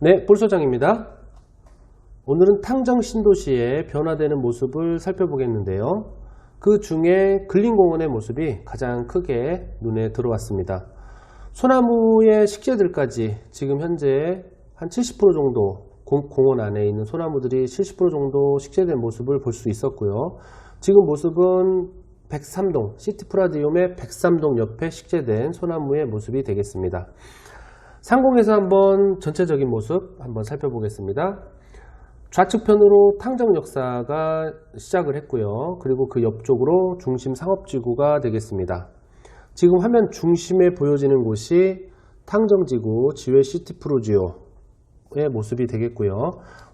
네, 볼소장입니다. 오늘은 탕정 신도시의 변화되는 모습을 살펴보겠는데요. 그 중에 근린공원의 모습이 가장 크게 눈에 들어왔습니다. 소나무의 식재들까지 지금 현재 한 70% 정도 공- 공원 안에 있는 소나무들이 70% 정도 식재된 모습을 볼 수 있었고요. 지금 모습은 103동, 시티프라디움의 103동 옆에 식재된 소나무의 모습이 되겠습니다. 상공에서 한번 전체적인 모습 한번 살펴보겠습니다. 좌측편으로 탕정 역사가 시작을 했고요. 그리고 그 옆쪽으로 중심 상업지구가 되겠습니다. 지금 화면 중심에 보여지는 곳이 탕정지구 지회 시티프로지오의 모습이 되겠고요.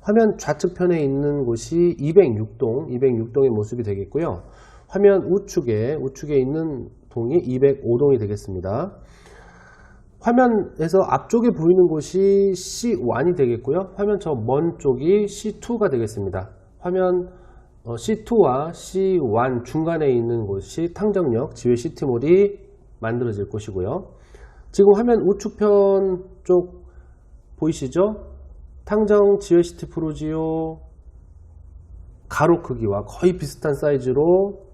화면 좌측편에 있는 곳이 206동, 206동의 모습이 되겠고요. 화면 우측에, 우측에 있는 동이 205동이 되겠습니다. 화면에서 앞쪽에 보이는 곳이 C1이 되겠고요. 화면 저 먼 쪽이 C2가 되겠습니다. 화면 어, C2와 C1 중간에 있는 곳이 탕정역 지회 시티몰이 만들어질 곳이고요. 지금 화면 우측편 쪽 보이시죠? 탕정 지회 시티 프로지오 가로 크기와 거의 비슷한 사이즈로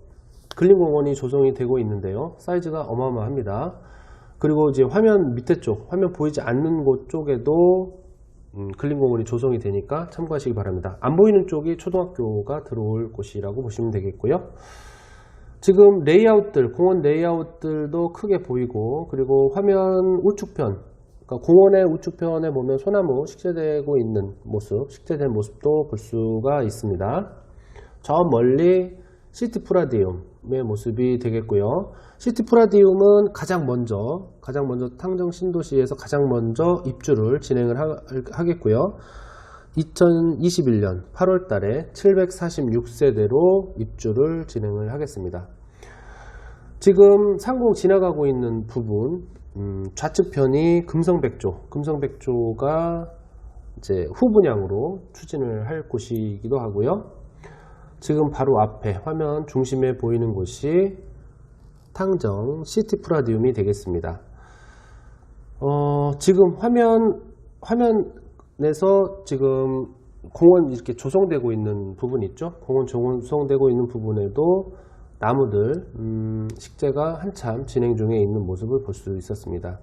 근린공원이 조성이 되고 있는데요. 사이즈가 어마어마합니다. 그리고 이제 화면 밑에 쪽, 화면 보이지 않는 곳 쪽에도 음, 근린공원이 조성이 되니까 참고하시기 바랍니다. 안 보이는 쪽이 초등학교가 들어올 곳이라고 보시면 되겠고요. 지금 레이아웃들, 공원 레이아웃들도 크게 보이고 그리고 화면 우측편, 그러니까 공원의 우측편에 보면 소나무 식재되고 있는 모습, 식재된 모습도 볼 수가 있습니다. 저 멀리 시티 프라디움 의 모습이 되겠고요. 시티 프라디움은 가장 먼저, 가장 먼저 탕정 신도시에서 가장 먼저 입주를 진행을 하, 겠고요 2021년 8월 달에 746세대로 입주를 진행을 하겠습니다. 지금 상공 지나가고 있는 부분, 음, 좌측편이 금성백조, 금성백조가 이제 후분양으로 추진을 할 곳이기도 하고요. 지금 바로 앞에 화면 중심에 보이는 곳이 탕정 시티 프라디움이 되겠습니다. 어, 지금 화면 화면에서 지금 공원 이렇게 조성되고 있는 부분 있죠? 공원 조성되고 있는 부분에도 나무들 음, 식재가 한참 진행 중에 있는 모습을 볼 수 있었습니다.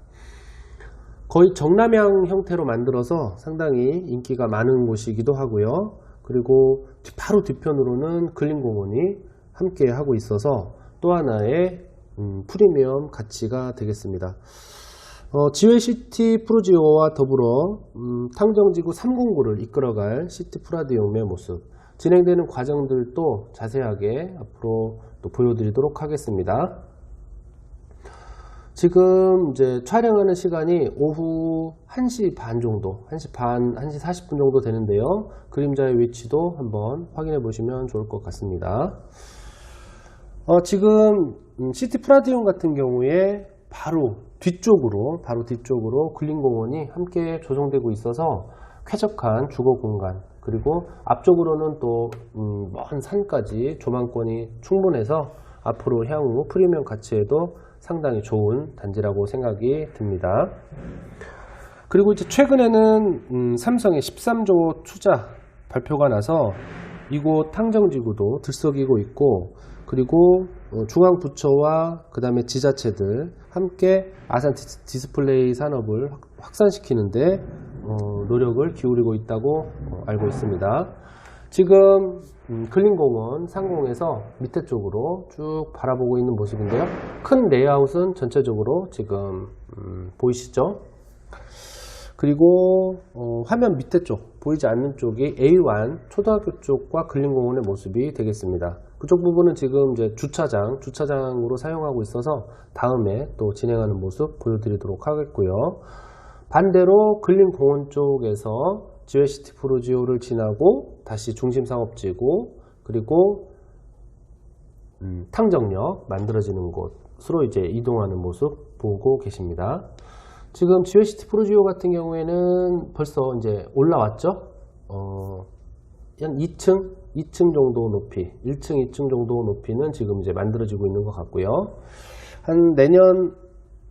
거의 정남향 형태로 만들어서 상당히 인기가 많은 곳이기도 하고요. 그리고 바로 뒤편으로는 근린공원이 함께 하고 있어서 또 하나의 음, 프리미엄 가치가 되겠습니다. 어, 지회시티 프로지오와 더불어 음, 탕정지구 309를 이끌어갈 시티 프라디움의 모습 진행되는 과정들도 자세하게 앞으로 또 보여드리도록 하겠습니다. 지금 이제 촬영하는 시간이 오후 1시 반 정도, 1시 반, 1시 40분 정도 되는데요. 그림자의 위치도 한번 확인해 보시면 좋을 것 같습니다. 어, 지금 음, 시티 프라디움 같은 경우에 바로 뒤쪽으로, 바로 뒤쪽으로 근린공원이 함께 조성되고 있어서 쾌적한 주거 공간, 그리고 앞쪽으로는 또먼 산까지 조망권이 충분해서 앞으로 향후 프리미엄 가치에도 상당히 좋은 단지라고 생각이 듭니다. 그리고 이제 최근에는 음, 삼성의 13조 투자 발표가 나서 이곳 탕정지구도 들썩이고 있고 그리고 어, 중앙부처와 그 다음에 지자체들 함께 아산 디스- 디스플레이 산업을 확- 확산시키는데 어, 노력을 기울이고 있다고 어, 알고 있습니다. 지금 음, 근린공원 상공에서 밑에 쪽으로 쭉 바라보고 있는 모습인데요. 큰 레이아웃은 전체적으로 지금 음, 보이시죠? 그리고 어, 화면 밑에 쪽 보이지 않는 쪽이 A1 초등학교 쪽과 근린공원의 모습이 되겠습니다. 그쪽 부분은 지금 이제 주차장 주차장으로 사용하고 있어서 다음에 또 진행하는 모습 보여드리도록 하겠고요. 반대로 근린공원 쪽에서 지웨시티 프로지오를 지나고 다시 중심 상업지구 그리고 음, 탕정역 만들어지는 곳으로 이제 이동하는 모습 보고 계십니다. 지금 지웨시티 프로지오 같은 경우에는 벌써 이제 올라왔죠. 어, 한 2층, 2층 정도 높이, 1층, 2층 정도 높이는 지금 이제 만들어지고 있는 것 같고요. 한 내년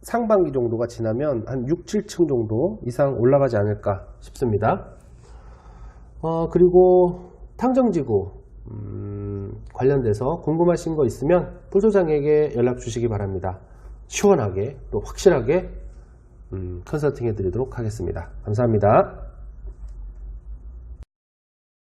상반기 정도가 지나면 한 6, 7층 정도 이상 올라가지 않을까 싶습니다. 어, 그리고 탕정지구 음, 관련돼서 궁금하신 거 있으면 폴소장에게 연락 주시기 바랍니다. 시원하게 또 확실하게 음, 컨설팅 해드리도록 하겠습니다. 감사합니다.